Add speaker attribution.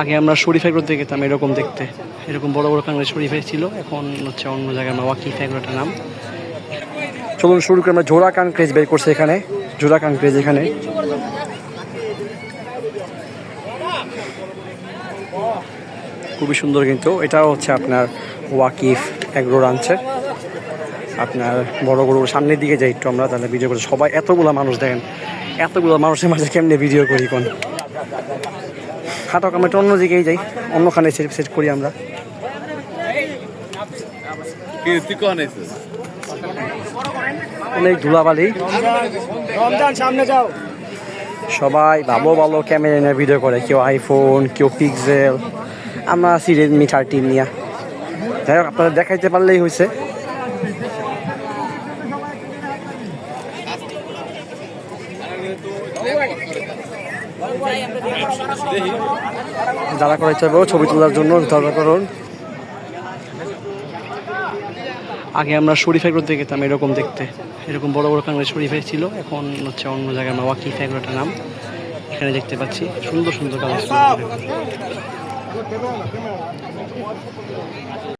Speaker 1: আগে আমরা শরীফ এগ্রোতে গেতাম এরকম দেখতে। এরকম বড় বড় কাঙ্গড়ে শরীফে ছিল, এখন হচ্ছে অন্য জায়গায় আমরা ওয়াকিফ এগ্রোটার নাম। চলুন শুরু করে, আমরা জোড়া কান বের করছে এখানে, জোড়া কান এখানে। খুবই সুন্দর কিন্তু, এটাও হচ্ছে আপনার ওয়াকিফ অ্যাগ্রো রাঞ্চের আপনার বড় বড় সামনের দিকে যাই একটু আমরা, তাহলে ভিডিও করে সবাই এতগুলো মানুষ দেখেন, এতগুলো মানুষের মাঝে কেমনে ভিডিও করি কোন? হাটক আমরা একটু অন্য দিকেই যাই অন্যখানে সেট সেট করি আমরা। অনেক ধুলাবালি।
Speaker 2: সামনে যাও।
Speaker 1: সবাই ভালো ভালো ক্যামেরা নিয়ে ভিডিও করে কেউ আইফোন কেউ পিক্সেল আমরা আছি রেডমি থার্টিন নিয়ে। যাই হোক আপনারা দেখাইতে পারলেই হয়েছে যারা করে চাইব ছবি তোলার জন্য দরকার করুন আগে আমরা শরীফ এগ্রোতে গেতাম এরকম দেখতে। এরকম বড় বড় কাঙ্গড়ে শরীফে ছিল এখন হচ্ছে অন্য জায়গায় আমরা ওয়াকিফ এগ্রোটার নাম। এখানে দেখতে পাচ্ছি, সুন্দর সুন্দর কালার